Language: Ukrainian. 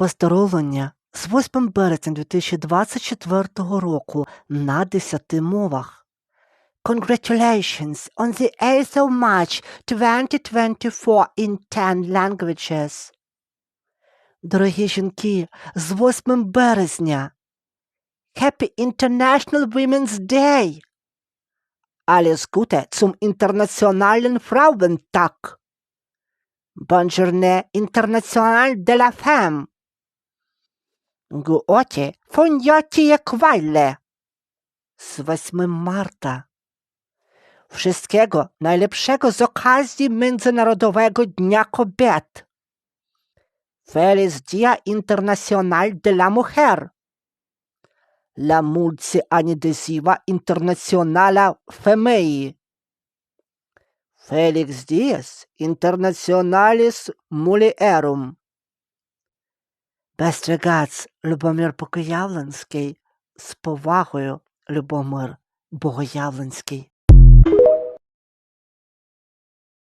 Поздоровлення з 8 березня 2024 року на 10 мовах. Congratulations on the 8th of March 2024 in 10 languages. Дорогі жінки, з 8 березня. Happy International Women's Day! Alles Gute zum Internationalen Frauentag! Bonne journée internationale de la femme! Гуоті фоньоті квайле! Z 8 marca. Wszystkiego najlepszego z okazji Międzynarodowego Dnia Kobiet. Feliz Dia Internacional de la Mujer. La multiadhesiva internacionala femei. Felix Dias Internationalis Mulierum. Regards, Любомир Покоявленський. З повагою, Любомир Богоявленський.